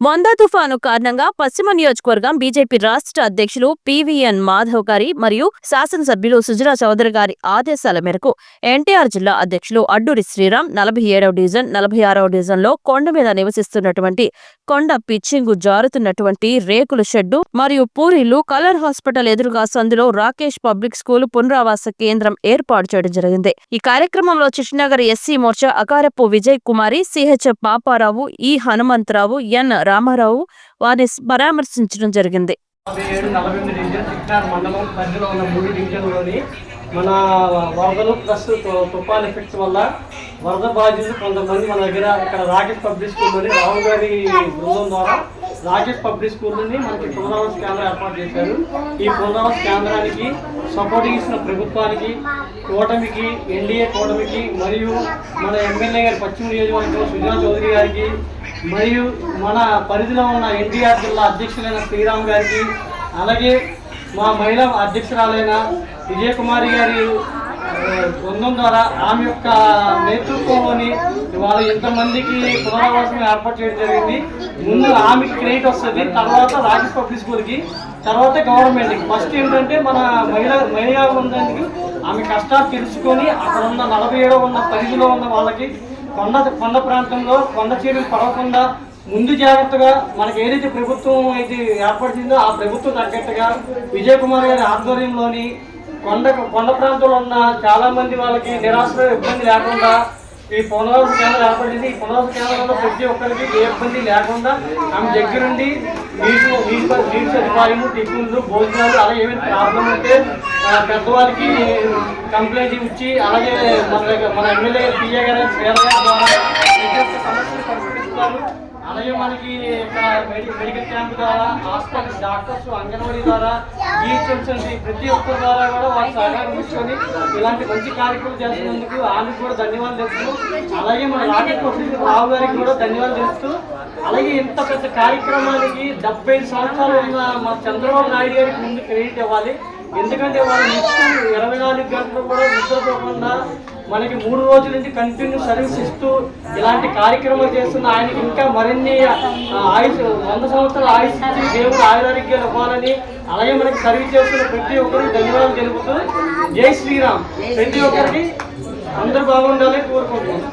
Montha తుఫాను కారణంగా పశ్చిమ నియోజకవర్గం బీజేపీ రాష్ట్ర అధ్యక్షులు పివిఎన్ మాధవ్ గారి మరియు శాసనసభ్యులు సుజనా చౌదరి గారి ఆదేశాల మేరకు ఎన్టీఆర్ జిల్లా అధ్యక్షులు అడ్డూరి శ్రీరామ్ నలభై ఏడవ డివిజన్ నలభై ఆరవ డివిజన్లో కొండ మీద నివసిస్తున్నటువంటి కొండ పిచ్చింగు జారుతున్నటువంటి రేకుల షెడ్డు మరియు పూరీలు కలర్ హాస్పిటల్ ఎదురుగా సందులో రాకేష్ పబ్లిక్ స్కూల్ పునరావాస కేంద్రం ఏర్పాటు చేయడం జరిగింది. ఈ కార్యక్రమంలో Chitnagar SC Morcha అకారపు Vijay Kumari CH Paparao E Hanumantharao N Ramarao వారిని పరామర్శించడం జరిగింది. మండలం పరిధిలో ఉన్న మూడు డివిజన్లోని మన వరదలు ప్లస్ తుఫాన్ ఎఫెక్ట్స్ వల్ల వరద బాధితులు కొంతమంది మన దగ్గర ఇక్కడ రాకెట్ పబ్లిక్ స్కూల్లోని రావు గారి బృందం ద్వారా రాకెట్ పబ్లిక్ స్కూల్ని మనకి పునరావాస కేంద్రం ఏర్పాటు చేశారు. ఈ పునరావాస కేంద్రానికి సపోర్ట్ ఇచ్చిన ప్రభుత్వానికి కూటమికి ఎన్డీఏ కూటమికి మరియు మన ఎమ్మెల్యే గారి పశ్చిమ నియోజకవర్గం సుజనా చౌదరి గారికి మరియు మన పరిధిలో ఉన్న ఎన్టీఆర్ జిల్లా అధ్యక్షులైన శ్రీరామ్ గారికి అలాగే మా మహిళా అధ్యక్షురాలైన విజయకుమారి గారి బృందం ద్వారా ఆమె యొక్క నేతృత్వంలోని వాళ్ళు ఇంతమందికి పునరావాసం ఏర్పాటు చేయడం జరిగింది. ముందు ఆమెకి క్రెడిట్ వస్తుంది తర్వాత రాకేష్ పబ్లిక్ స్కూల్కి తర్వాత గవర్నమెంట్కి ఫస్ట్ ఏంటంటే మన మహిళా మహిళా బృందానికి ఆమె కష్టాలు తెలుసుకొని అక్కడ ఉన్న నలభై ఏడో ఉన్న పరిధిలో ఉన్న వాళ్ళకి కొండ కొండ ప్రాంతంలో కొండ చీరలు పడవకుండా ముందు జాగ్రత్తగా మనకి ఏదైతే ప్రభుత్వం అయితే ఏర్పడుతుందో ఆ ప్రభుత్వం తగ్గట్టుగా విజయ్ కుమార్ గారి ఆధ్వర్యంలోని కొండ కొండ ప్రాంతంలో ఉన్న చాలా మంది వాళ్ళకి నిరాశ ఇబ్బంది లేకుండా ఈ పునరావాస కేంద్రం ఏర్పడింది. ఈ పునరావాస కేంద్రంలో ప్రతి ఒక్కరికి ఏ ఇబ్బంది లేకుండా ఆమె దగ్గరుండి నీటి నీటి నీటి సదుపాయము టిఫిన్లు భోజనాలు అలా ఏమైనా ప్రాబ్లం ఉంటే ఆ, పెద్దవాళ్ళకి కంప్లైంట్ ఇచ్చి అలాగే మన మన ఎమ్మెల్యే పిఏ గారు సమస్యలు ద్వారా పరిష్కరిస్తారు? అలాగే మనకి ఇక్కడ మెడికల్ క్యాంప్ ద్వారా హాస్పిటల్ డాక్టర్స్ అంగన్వాడీ ద్వారా జిహెచ్ఎంసీ ప్రతి ఒక్కరి ద్వారా కూడా వాళ్ళు సహకారం తీసుకొని ఇలాంటి మంచి కార్యక్రమం చేస్తున్నందుకు ఆమెకు కూడా ధన్యవాదాలు తెలుస్తూ అలాగే మన రాకెట్ ప్రొఫెసర్ రావు గారికి కూడా ధన్యవాదాలు తెలుస్తూ అలాగే ఇంత పెద్ద కార్యక్రమానికి డెబ్బై సంవత్సరాలు ఉన్న మన చంద్రబాబు నాయుడు గారికి ముందు క్రెడిట్ ఇవ్వాలి. ఎందుకంటే వాళ్ళు నిత్యం ఇరవై నాలుగు గంటలు కూడా నిద్రపోకుండా మనకి మూడు రోజుల నుంచి కంటిన్యూ సర్వీస్ ఇస్తూ ఇలాంటి కార్యక్రమాలు చేస్తున్న ఆయనకి ఇంకా మరిన్ని ఆయుష్ వంద సంవత్సరాల ఆయుష్ ఇచ్చి దేవుడు ఆయురారోగ్యాలు ఇవ్వాలని అలాగే మనకి సర్వీస్ చేస్తున్న ప్రతి ఒక్కరికి ధన్యవాదాలు తెలుపుతూ జై శ్రీరామ్. ప్రతి ఒక్కరికి అందరూ బాగుండాలని కోరుకుంటున్నాం.